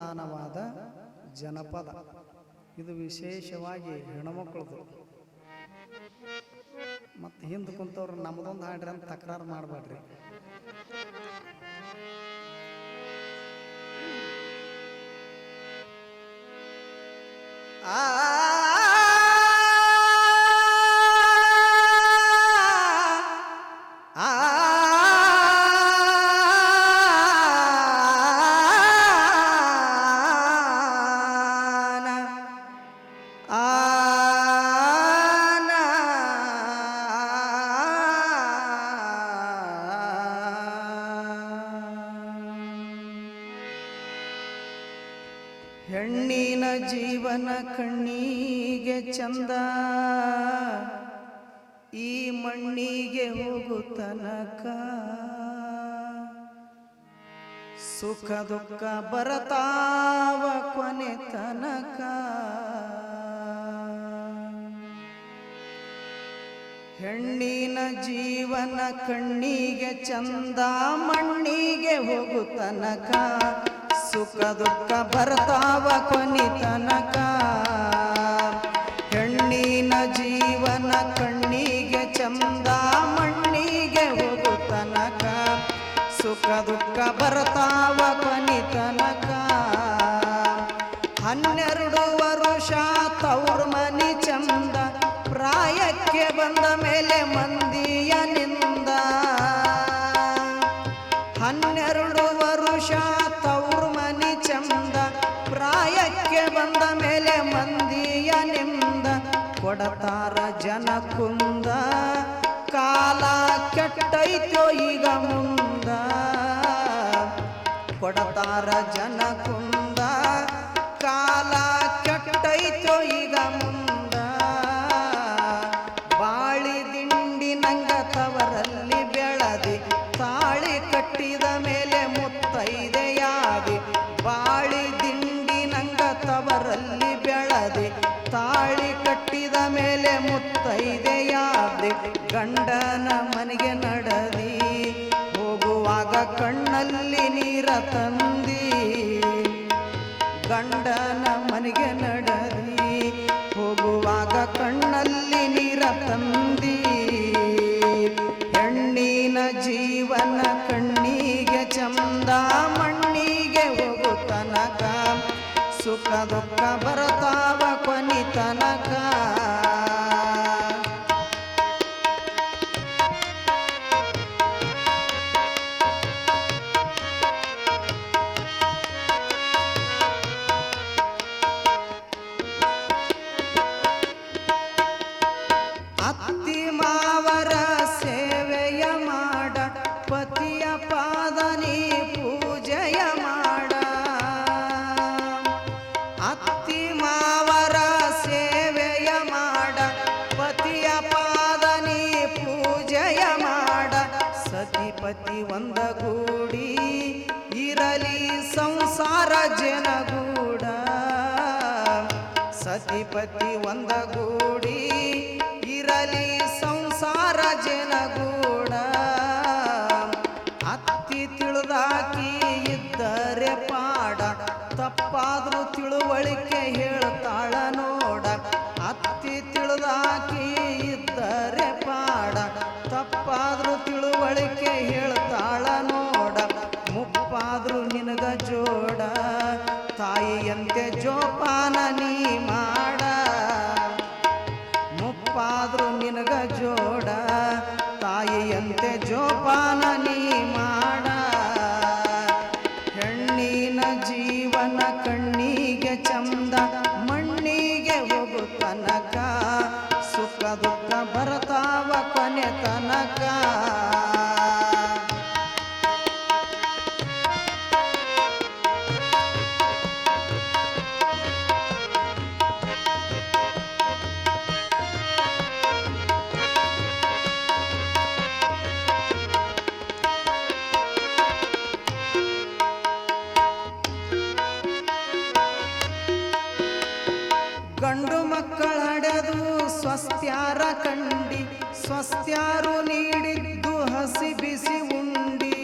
ಪ್ರಧಾನವಾದ ಜನಪದ. ಇದು ವಿಶೇಷವಾಗಿ ಹೆಣ್ಮಕ್ಳದು. ಮತ್ತು ಹಿಂದೆ ಕುಂತವ್ರು ನಮ್ದೊಂದು ಹಾಡ್ರಿ ಅಂತ ತಕರಾರು ಮಾಡಬೇಡ್ರಿ. ಹೆಣ್ಣಿನ ಜೀವನ ಕಣ್ಣಿಗೆ ಚಂದ. ಈ ಮಣ್ಣಿಗೆ ಹೋಗು ತನಕ. ಸುಖ ದುಃಖ ಬರತಾವ ಕೊನೆ ತನಕ. ಹೆಣ್ಣಿನ ಜೀವನ ಕಣ್ಣಿಗೆ ಚಂದ, ಮಣ್ಣಿಗೆ ಹೋಗು ತನಕ. ಸುಖ ದುಃಖ ಬರ್ತಾವ ಕೊನಿ ತನಕ. ಹೆಣ್ಣಿನ ಜೀವನ ಕಣ್ಣಿಗೆ ಚಂದ, ಮಣ್ಣಿಗೆ ಹೋಗು ತನಕ. ಸುಖ ದುಃಖ ಬರ್ತಾವ ಕೊನಿ ತನಕ. ಹನ್ನೆರಡು ವರುಷ ತವ್ರ ಮನಿ ಚಂದ. ಪ್ರಾಯಕ್ಕೆ ಬಂದ ಮೇಲೆ ಮಂದಿಯ ಕೊಡತಾರ ಜನ ಕುಂದ ಕಾಲ ಕೆಟ್ಟೈತೋ ಈಗ ಮುಂದ. ಕೊಡತಾರ ಜನ ಕುಂದ ಕಾಲ ಕೆಟ್ಟೈತೋ ಈಗ ಮುಂದ. ಕಣ್ಣಲ್ಲಿ ನೀರ ತಂದಿ ಗಂಡನ ಮನೆಗೆ ನಡದಿ. ಹೋಗುವಾಗ ಕಣ್ಣಲ್ಲಿ ನೀರ ತಂದಿ. ಹೆಣ್ಣಿನ ಜೀವನ ಕಣ್ಣಿಗೆ ಚಂದ, ಮಣ್ಣಿಗೆ ಹೋಗು ತನಕ. ಸುಖ ದುಃಖ ಬರ್ತಾವ ಸತಿಪತಿ ಒಂದಗೂಡಿ ಇರಲಿ ಸಂಸಾರ ಜನಗೂಡ. ಸತಿಪತಿ ಒಂದಗೂಡಿ ಇರಲಿ ಸಂಸಾರ ಜನಗೂಡ. ಅತ್ತಿ ತಿಳಿದಾಕಿ ಇದ್ದರೆ ಪಾಡ, ತಪ್ಪಾದ್ರೂ ತಿಳುವಳಿಕೆ ಹೇಳ್ತಾಳ ನೋಡ. ಅತ್ತಿ ತಿಳಿದಾಕಿ ಇದ್ದರೆ ಪಾಡ, ತಪ್ಪಾದ್ರೂ ತಿಳುವಳಿಕೆ ಮಕ್ಕಳ ಸ್ವಸ್ತ್ಯಾರ ಕಂಡಿ, ಸ್ವಸ್ತ್ಯಾರು ನೀಡಿದ್ದು ಹಸಿ ಬಿಸಿ ಉಂಡಿ.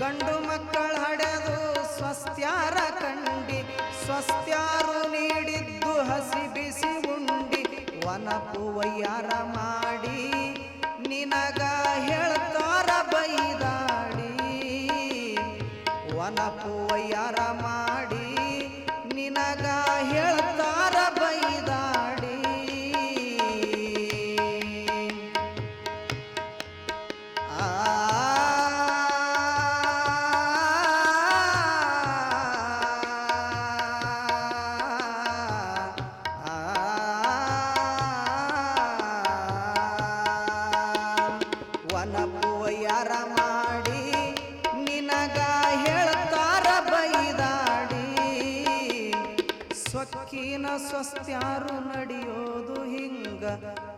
ಗಂಡು ಮಕ್ಕಳ ಕಂಡಿ, ಸ್ವಸ್ತ್ಯಾರು ನೀಡಿದ್ದು ಹಸಿ ಬಿಸಿ ಉಂಡಿ. ವನಪು ವಯ್ಯಾರ ಮಾಡಿ, ನಿನಗ ಹೇಳ್ತಾರ ಬೈದಾಡಿ. ವನಪು ವಯ್ಯಾರ ಮಾಡಿ, ನಿನಗ ಹೇಳ್ತಾರ ಸ್ವಸ್ತ್ಯಾರು ನಡೆಯೋದು ಹಿಂಗ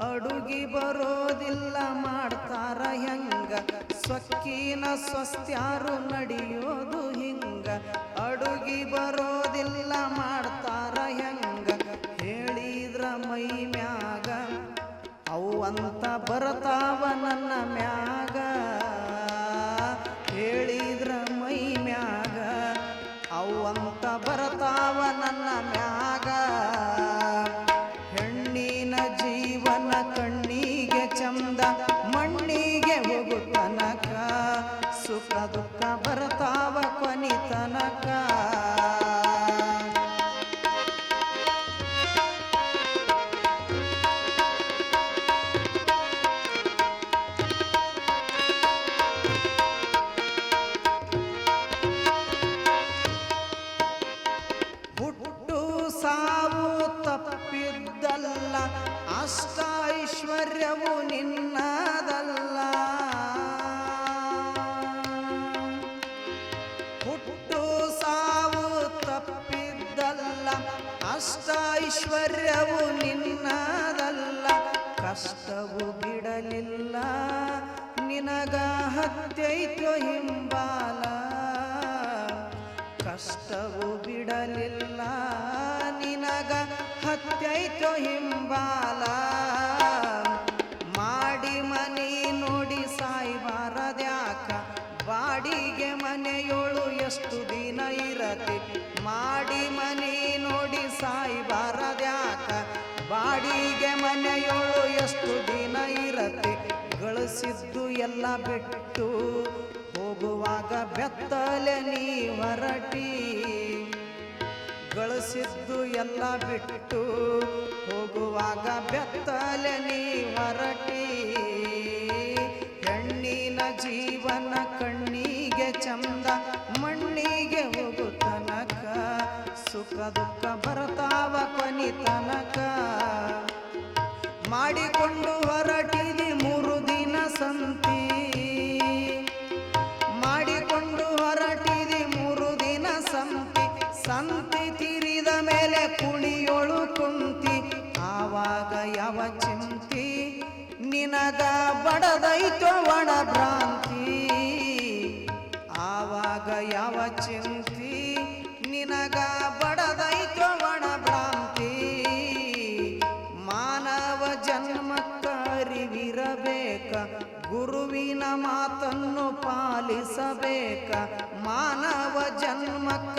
ಅಡುಗಿ ಬರೋದಿಲ್ಲ ಮಾಡ್ತಾರ ಹೆಂಗ ಸ್ವಕ್ಕಿನ ಸ್ವಸ್ತ್ಯಾರು ನಡೆಯೋದು ಹಿಂಗ. ಅಡುಗಿ ಬರೋದಿಲ್ಲ ಹತ್ತೈತೋ ಹಿಂಬಾಲ, ಕಷ್ಟವು ಬಿಡಲಿಲ್ಲ ನಿನಗ ಹತ್ತೈತೋ ಹಿಂಬಾಲ, ಮಾಡಿ ಮನೆ ನೋಡಿ ಸಾಯ್ಬಾರದ್ಯಾಕ, ಬಾಡಿಗೆ ಮನೆಯೋಳು ಎಷ್ಟು ದಿನ ಇರತಿ, ಮಾಡಿ ಮನೆ ನೋಡಿ ಸಾಯ್ಬಾರದ್ಯಾಕ, ಬಾಡಿಗೆ ಮನೆಯೋಳು ಎಷ್ಟು ದಿನ ಗಳಿಸಿದ್ದು ಎಲ್ಲ ಬಿಟ್ಟು ಹೋಗುವಾಗ ಬೆತ್ತಲೆ ನೀ ಹೊರಟಿ. ಗಳಿಸಿದ್ದು ಎಲ್ಲ ಬಿಟ್ಟು ಹೋಗುವಾಗ ಬೆತ್ತಲೆ ನೀ ಹೊರಟಿ. ಹೆಣ್ಣಿನ ಜೀವನ ಕಣ್ಣಿಗೆ ಚಂದ, ಮಣ್ಣಿಗೆ ಹೋಗು ತನಕ. ಸುಖ ದುಃಖ ಬರ್ತಾವ ಕೊನಿ ತನಕ. ಮಾಡಿಕೊಂಡು ದಿನ ಸಂತಿ. ಮಾಡಿಕೊಂಡು ಹೊರಟಿದೆ ಮೂರು ದಿನ ಸಂತಿ. ಸಂತಿ ತೀರಿದ ಮೇಲೆ ಕುಣಿಯೋಳು ಕುಂತಿ. ಆವಾಗ ಯಾವ ಚಿಂತಿ? ನಿನಗ ಬಡದೈತೋ ಒಣ ಭ್ರಾಂತಿ. ಆವಾಗ ಯಾವ ಚಿಂತಿ? ಮಾನವ ಜನ್ಮಕ್ಕರಿವಿರಬೇಕ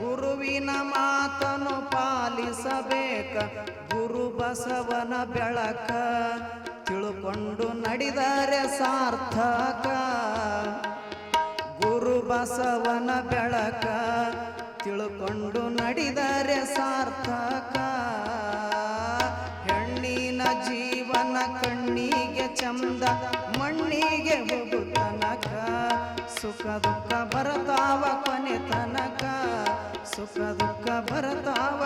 ಗುರುವಿನ ಮಾತನು ಪಾಲಿಸಬೇಕ, ಗುರು ಬಸವನ ಬೆಳಕ ತಿಳುಕೊಂಡು ನಡೆದರೆ ಸಾರ್ಥಕ. ಗುರು ಬಸವನ ಬೆಳಕ ತಿಳುಕೊಂಡು ನಡೆದರೆ ಸಾರ್ಥಕ. ಹೆಣ್ಣಿನ ಜೀವನ ಕಣ್ಣಿಗೆ ಚಂದ, ಮಣ್ಣಿಗೆ ಹೋಗು ಸುಖ ದುಃಖ ಬರ್ತಾವ ಕೊನೆ ತನಕ ಸುಖ ದುಃಖ ಬರ್ತಾವ